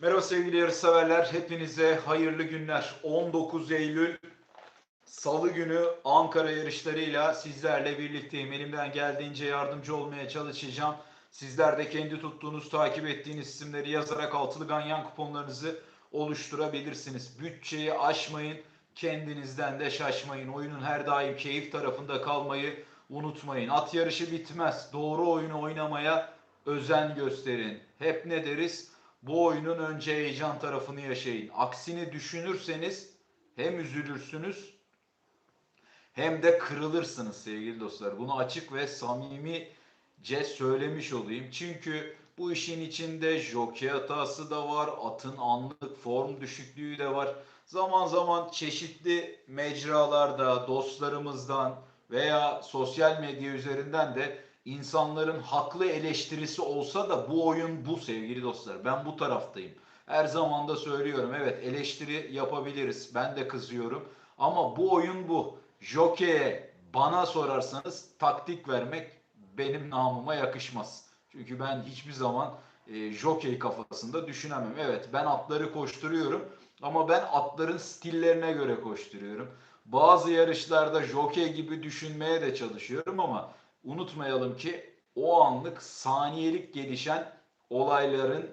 Merhaba sevgili yarışseverler. Hepinize hayırlı günler. 19 Eylül Salı günü Ankara yarışlarıyla sizlerle birlikteyim. Elimden geldiğince yardımcı olmaya çalışacağım. Sizler de kendi tuttuğunuz, takip ettiğiniz isimleri yazarak altılı ganyan kuponlarınızı oluşturabilirsiniz. Bütçeyi aşmayın, kendinizden de şaşmayın. Oyunun her daim keyif tarafında kalmayı unutmayın. At yarışı bitmez. Doğru oyunu oynamaya özen gösterin. Hep ne deriz? Bu oyunun önce heyecan tarafını yaşayın. Aksini düşünürseniz hem üzülürsünüz hem de kırılırsınız sevgili dostlar. Bunu açık ve samimice söylemiş olayım. Çünkü bu işin içinde jockey hatası da var, atın anlık form düşüklüğü de var. Zaman zaman çeşitli mecralarda, dostlarımızdan veya sosyal medya üzerinden de insanların haklı eleştirisi olsa da bu oyun bu sevgili dostlar. Ben bu taraftayım. Her zaman da söylüyorum. Evet eleştiri yapabiliriz. Ben de kızıyorum. Ama bu oyun bu. Jockey'e bana sorarsanız taktik vermek benim namıma yakışmaz. Çünkü ben hiçbir zaman e, jockey kafasında düşünemem. Evet ben atları koşturuyorum ama ben atların stillerine göre koşturuyorum. Bazı yarışlarda jockey gibi düşünmeye de çalışıyorum ama unutmayalım ki o anlık saniyelik gelişen olayların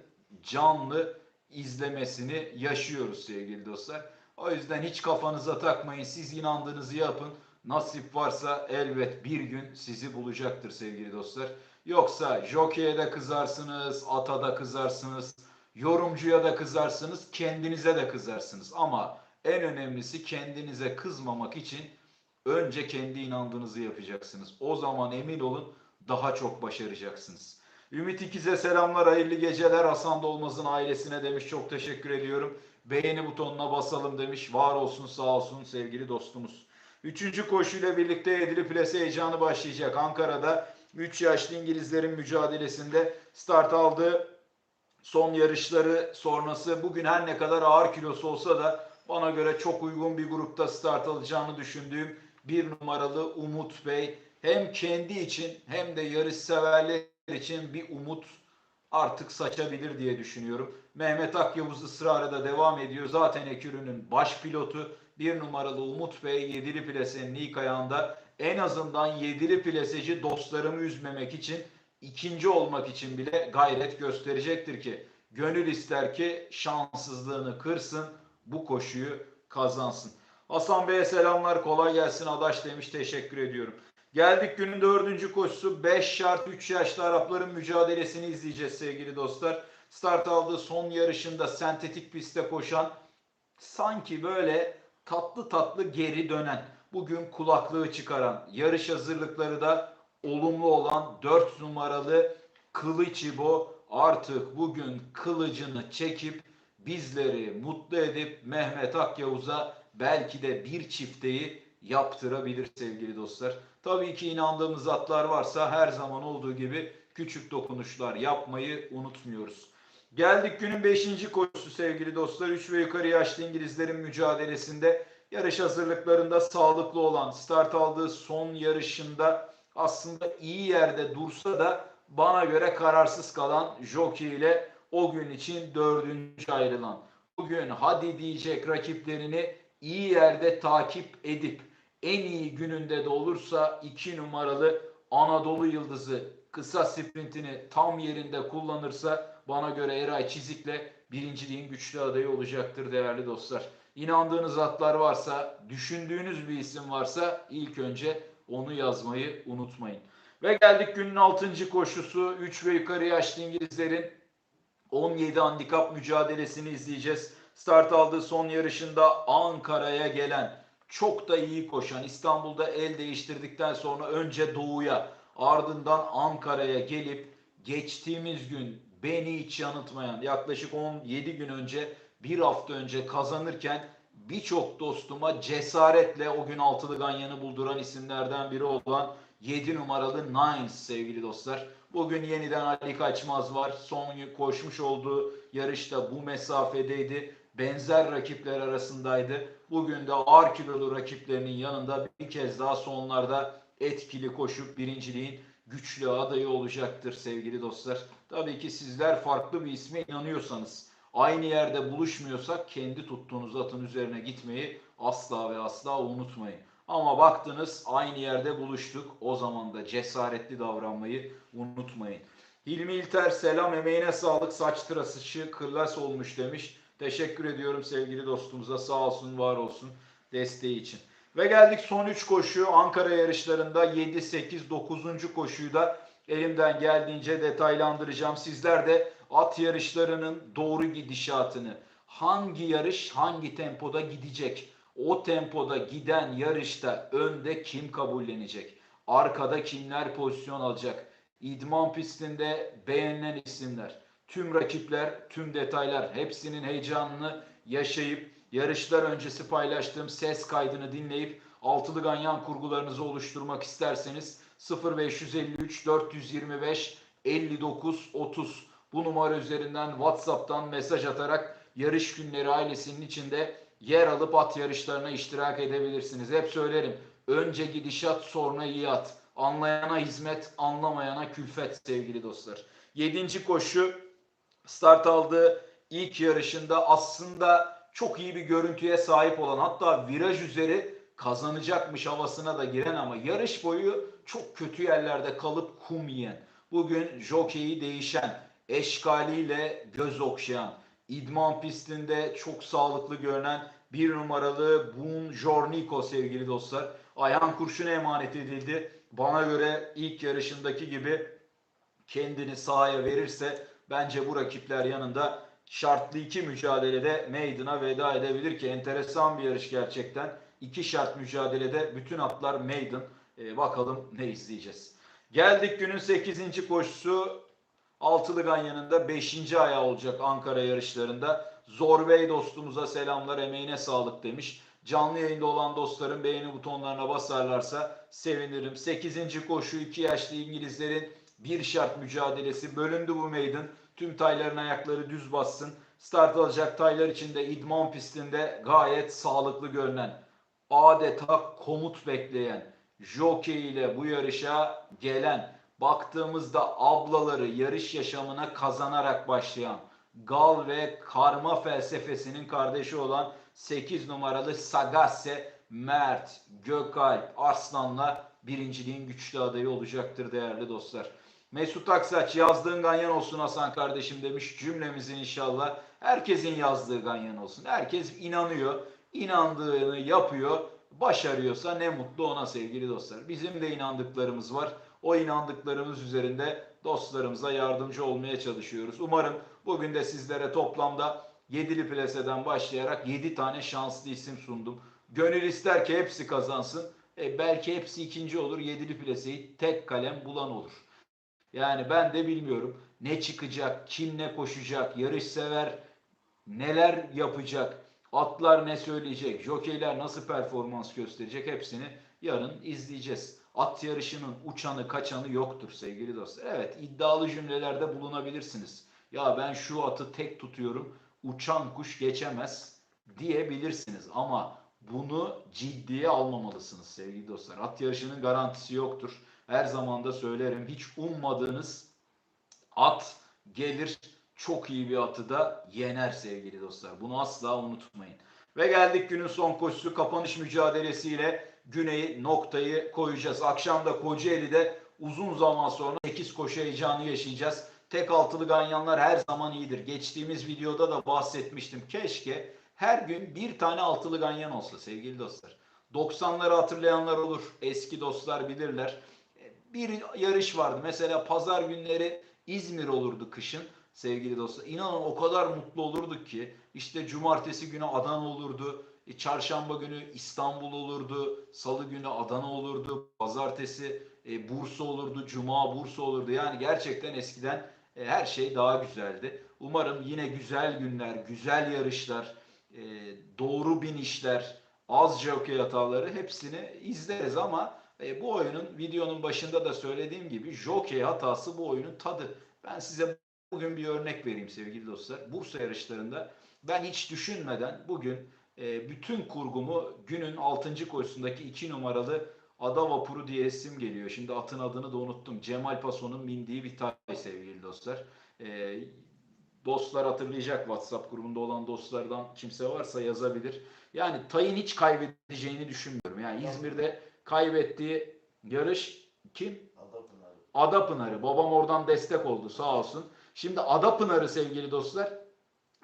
canlı izlemesini yaşıyoruz sevgili dostlar. O yüzden hiç kafanıza takmayın. Siz inandığınızı yapın. Nasip varsa elbet bir gün sizi bulacaktır sevgili dostlar. Yoksa jokeye de kızarsınız, ata da kızarsınız, yorumcuya da kızarsınız, kendinize de kızarsınız. Ama en önemlisi kendinize kızmamak için önce kendi inandığınızı yapacaksınız. O zaman emin olun daha çok başaracaksınız. Ümit İkiz'e selamlar, hayırlı geceler. Hasan Dolmaz'ın ailesine demiş çok teşekkür ediyorum. Beğeni butonuna basalım demiş. Var olsun sağ olsun sevgili dostumuz. Üçüncü koşuyla birlikte Edili Plase heyecanı başlayacak. Ankara'da 3 yaşlı İngilizlerin mücadelesinde start aldı. Son yarışları sonrası bugün her ne kadar ağır kilosu olsa da bana göre çok uygun bir grupta start alacağını düşündüğüm bir numaralı Umut Bey hem kendi için hem de yarış severler için bir umut artık saçabilir diye düşünüyorum. Mehmet Akyavuz ısrarı da devam ediyor. Zaten Ekürü'nün baş pilotu bir numaralı Umut Bey yedili plasenin ilk ayağında en azından yedili plaseci dostlarımı üzmemek için ikinci olmak için bile gayret gösterecektir ki gönül ister ki şanssızlığını kırsın bu koşuyu kazansın. Hasan Bey'e selamlar kolay gelsin Adaş demiş teşekkür ediyorum. Geldik günün dördüncü koşusu 5 şart 3 yaşlı Arapların mücadelesini izleyeceğiz sevgili dostlar. Start aldığı son yarışında sentetik pistte koşan sanki böyle tatlı tatlı geri dönen bugün kulaklığı çıkaran yarış hazırlıkları da olumlu olan 4 numaralı Kılıçibo artık bugün kılıcını çekip bizleri mutlu edip Mehmet Akyavuz'a belki de bir çifteyi yaptırabilir sevgili dostlar. Tabii ki inandığımız atlar varsa her zaman olduğu gibi küçük dokunuşlar yapmayı unutmuyoruz. Geldik günün 5. koşusu sevgili dostlar. 3 ve yukarı yaşlı İngilizlerin mücadelesinde yarış hazırlıklarında sağlıklı olan start aldığı son yarışında aslında iyi yerde dursa da bana göre kararsız kalan jockey ile o gün için dördüncü ayrılan. Bugün hadi diyecek rakiplerini iyi yerde takip edip en iyi gününde de olursa 2 numaralı Anadolu Yıldızı kısa sprintini tam yerinde kullanırsa bana göre Eray Çizik'le birinciliğin güçlü adayı olacaktır değerli dostlar. İnandığınız atlar varsa, düşündüğünüz bir isim varsa ilk önce onu yazmayı unutmayın. Ve geldik günün 6. koşusu. 3 ve yukarı yaşlı İngilizlerin 17 handikap mücadelesini izleyeceğiz. Start aldığı son yarışında Ankara'ya gelen çok da iyi koşan İstanbul'da el değiştirdikten sonra önce Doğu'ya ardından Ankara'ya gelip geçtiğimiz gün beni hiç yanıltmayan yaklaşık 17 gün önce bir hafta önce kazanırken birçok dostuma cesaretle o gün altılı ganyanı bulduran isimlerden biri olan 7 numaralı Nines sevgili dostlar. Bugün yeniden Ali Kaçmaz var. Son koşmuş olduğu yarışta bu mesafedeydi. Benzer rakipler arasındaydı. Bugün de ağır kilolu rakiplerinin yanında bir kez daha sonlarda etkili koşup birinciliğin güçlü adayı olacaktır sevgili dostlar. Tabii ki sizler farklı bir isme inanıyorsanız Aynı yerde buluşmuyorsak kendi tuttuğunuz atın üzerine gitmeyi asla ve asla unutmayın. Ama baktınız aynı yerde buluştuk. O zaman da cesaretli davranmayı unutmayın. Hilmi İlter selam emeğine sağlık saç tıraşı kırlas olmuş demiş. Teşekkür ediyorum sevgili dostumuza sağ olsun var olsun desteği için. Ve geldik son 3 koşu Ankara yarışlarında 7, 8, 9. koşuyu da elimden geldiğince detaylandıracağım. Sizler de at yarışlarının doğru gidişatını, hangi yarış hangi tempoda gidecek, o tempoda giden yarışta önde kim kabullenecek, arkada kimler pozisyon alacak, idman pistinde beğenilen isimler, tüm rakipler, tüm detaylar hepsinin heyecanını yaşayıp yarışlar öncesi paylaştığım ses kaydını dinleyip altılı ganyan kurgularınızı oluşturmak isterseniz 0553 425 59 30 bu numara üzerinden WhatsApp'tan mesaj atarak yarış günleri ailesinin içinde yer alıp at yarışlarına iştirak edebilirsiniz. Hep söylerim. Önce gidişat sonra iyi at. Anlayana hizmet, anlamayana külfet sevgili dostlar. Yedinci koşu start aldığı ilk yarışında aslında çok iyi bir görüntüye sahip olan hatta viraj üzeri kazanacakmış havasına da giren ama yarış boyu çok kötü yerlerde kalıp kum yiyen, bugün jokeyi değişen, eşkaliyle göz okşayan, idman pistinde çok sağlıklı görünen bir numaralı Bun Jorniko sevgili dostlar. Ayhan Kurşun'a emanet edildi. Bana göre ilk yarışındaki gibi kendini sahaya verirse bence bu rakipler yanında şartlı iki mücadelede Maiden'a veda edebilir ki enteresan bir yarış gerçekten. İki şart mücadelede bütün atlar Maiden. Ee, bakalım ne izleyeceğiz. Geldik günün 8. koşusu. Altılı Ganyan'ın 5. ayağı olacak Ankara yarışlarında. Zorbey dostumuza selamlar emeğine sağlık demiş. Canlı yayında olan dostlarım beğeni butonlarına basarlarsa sevinirim. 8. koşu 2 yaşlı İngilizlerin bir şart mücadelesi bölündü bu meydan. Tüm tayların ayakları düz bassın. Start alacak taylar içinde idman pistinde gayet sağlıklı görünen, adeta komut bekleyen, jockey ile bu yarışa gelen, baktığımızda ablaları yarış yaşamına kazanarak başlayan, Gal ve karma felsefesinin kardeşi olan 8 numaralı Sagasse Mert, Gökalp, Arslan'la birinciliğin güçlü adayı olacaktır değerli dostlar. Mesut Aksaç yazdığın ganyan olsun Hasan kardeşim demiş. Cümlemizin inşallah herkesin yazdığı ganyan olsun. Herkes inanıyor, inandığını yapıyor. Başarıyorsa ne mutlu ona sevgili dostlar. Bizim de inandıklarımız var. O inandıklarımız üzerinde dostlarımıza yardımcı olmaya çalışıyoruz. Umarım bugün de sizlere toplamda 7'li plaseden başlayarak 7 tane şanslı isim sundum. Gönül ister ki hepsi kazansın. E belki hepsi ikinci olur. 7'li plaseyi tek kalem bulan olur. Yani ben de bilmiyorum ne çıkacak, kim ne koşacak, yarış sever neler yapacak, atlar ne söyleyecek, jokeyler nasıl performans gösterecek hepsini yarın izleyeceğiz. At yarışının uçanı kaçanı yoktur sevgili dostlar. Evet iddialı cümlelerde bulunabilirsiniz. Ya ben şu atı tek tutuyorum, uçan kuş geçemez diyebilirsiniz. Ama bunu ciddiye almamalısınız sevgili dostlar. At yarışının garantisi yoktur. Her zaman da söylerim. Hiç ummadığınız at gelir çok iyi bir atı da yener sevgili dostlar. Bunu asla unutmayın. Ve geldik günün son koşusu kapanış mücadelesiyle güneyi noktayı koyacağız. Akşam da Kocaeli'de uzun zaman sonra 8 koşu heyecanı yaşayacağız. Tek altılı ganyanlar her zaman iyidir. Geçtiğimiz videoda da bahsetmiştim. Keşke her gün bir tane altılı ganyan olsa sevgili dostlar. 90'ları hatırlayanlar olur. Eski dostlar bilirler bir yarış vardı. Mesela pazar günleri İzmir olurdu kışın sevgili dostlar. İnanın o kadar mutlu olurduk ki işte cumartesi günü Adana olurdu. E, çarşamba günü İstanbul olurdu. Salı günü Adana olurdu. Pazartesi e, Bursa olurdu. Cuma Bursa olurdu. Yani gerçekten eskiden e, her şey daha güzeldi. Umarım yine güzel günler, güzel yarışlar, e, doğru binişler, az jockey hataları hepsini izleriz ama e, bu oyunun videonun başında da söylediğim gibi jockey hatası bu oyunun tadı. Ben size bugün bir örnek vereyim sevgili dostlar. Bursa yarışlarında ben hiç düşünmeden bugün e, bütün kurgumu günün 6. koşusundaki 2 numaralı Ada Vapuru diye isim geliyor. Şimdi atın adını da unuttum. Cemal Paso'nun bindiği bir tay sevgili dostlar. E, dostlar hatırlayacak WhatsApp grubunda olan dostlardan kimse varsa yazabilir. Yani Tay'ın hiç kaybedeceğini düşünmüyorum. Yani İzmir'de kaybettiği yarış kim? Adapınar. Adapınarı. Babam oradan destek oldu sağ olsun. Şimdi Adapınarı sevgili dostlar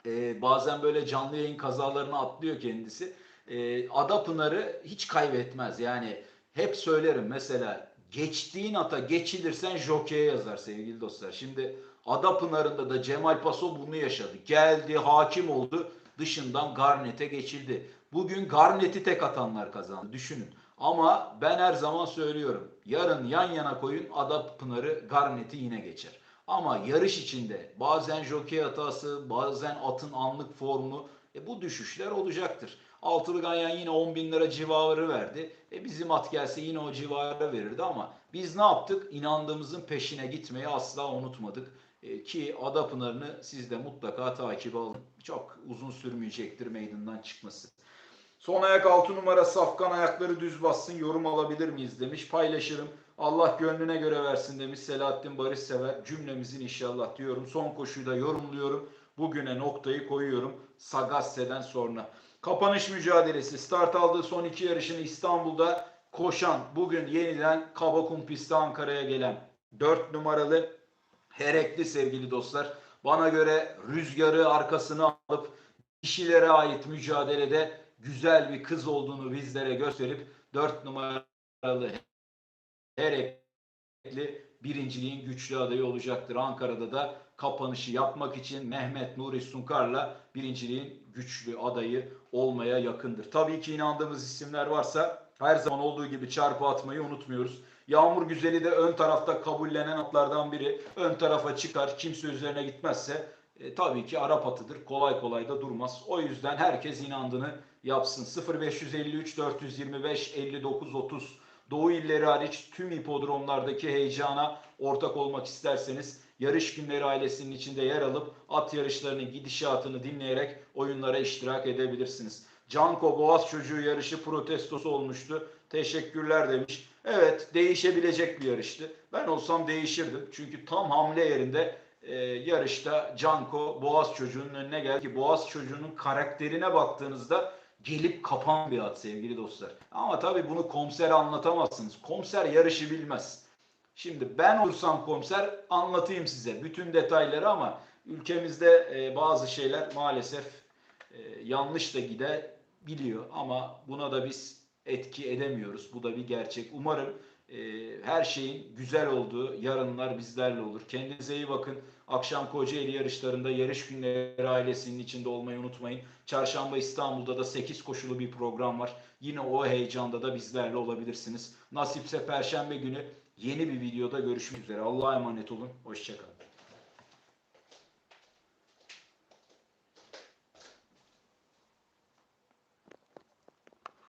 e, bazen böyle canlı yayın kazalarını atlıyor kendisi. E, Adapınarı hiç kaybetmez. Yani hep söylerim mesela geçtiğin ata geçilirsen jokeye yazar sevgili dostlar. Şimdi Adapınarı'nda da Cemal Paso bunu yaşadı. Geldi hakim oldu dışından Garnet'e geçildi. Bugün Garnet'i tek atanlar kazandı düşünün. Ama ben her zaman söylüyorum. Yarın yan yana koyun Adapınarı Garnet'i yine geçer. Ama yarış içinde bazen jokey hatası, bazen atın anlık formu e, bu düşüşler olacaktır. Altılı Ganyan yine 10 bin lira civarı verdi. E, bizim at gelse yine o civara verirdi ama biz ne yaptık? İnandığımızın peşine gitmeyi asla unutmadık. E, ki Adapınarı'nı siz de mutlaka takip alın. Çok uzun sürmeyecektir meydandan çıkması. Son ayak 6 numara Safkan ayakları düz bassın yorum alabilir miyiz demiş. Paylaşırım. Allah gönlüne göre versin demiş Selahattin Barış Sever. Cümlemizin inşallah diyorum. Son koşuyu da yorumluyorum. Bugüne noktayı koyuyorum. Sagasse'den sonra. Kapanış mücadelesi. Start aldığı son iki yarışını İstanbul'da koşan, bugün yeniden Kabakum pisti Ankara'ya gelen 4 numaralı Herekli sevgili dostlar. Bana göre rüzgarı arkasına alıp kişilere ait mücadelede güzel bir kız olduğunu bizlere gösterip 4 numaralı Herekli birinciliğin güçlü adayı olacaktır. Ankara'da da kapanışı yapmak için Mehmet Nuri Sunkar'la birinciliğin güçlü adayı olmaya yakındır. Tabii ki inandığımız isimler varsa her zaman olduğu gibi çarpı atmayı unutmuyoruz. Yağmur Güzeli de ön tarafta kabullenen atlardan biri. Ön tarafa çıkar, kimse üzerine gitmezse e, tabii ki Arap atıdır. Kolay kolay da durmaz. O yüzden herkes inandığını yapsın. 0553 425 59 30 Doğu illeri hariç tüm hipodromlardaki heyecana ortak olmak isterseniz yarış günleri ailesinin içinde yer alıp at yarışlarının gidişatını dinleyerek oyunlara iştirak edebilirsiniz. Canko Boğaz çocuğu yarışı protestosu olmuştu. Teşekkürler demiş. Evet değişebilecek bir yarıştı. Ben olsam değişirdim. Çünkü tam hamle yerinde e, yarışta Canko Boğaz çocuğunun önüne geldi ki Boğaz çocuğunun karakterine baktığınızda gelip kapan bir at sevgili dostlar. Ama tabii bunu komiser anlatamazsınız. Komiser yarışı bilmez. Şimdi ben olursam komiser anlatayım size bütün detayları ama ülkemizde e, bazı şeyler maalesef e, yanlış da gidebiliyor ama buna da biz etki edemiyoruz. Bu da bir gerçek. Umarım her şeyin güzel olduğu yarınlar bizlerle olur. Kendinize iyi bakın. Akşam Kocaeli yarışlarında yarış günleri ailesinin içinde olmayı unutmayın. Çarşamba İstanbul'da da 8 koşulu bir program var. Yine o heyecanda da bizlerle olabilirsiniz. Nasipse Perşembe günü yeni bir videoda görüşmek üzere. Allah'a emanet olun. Hoşçakalın.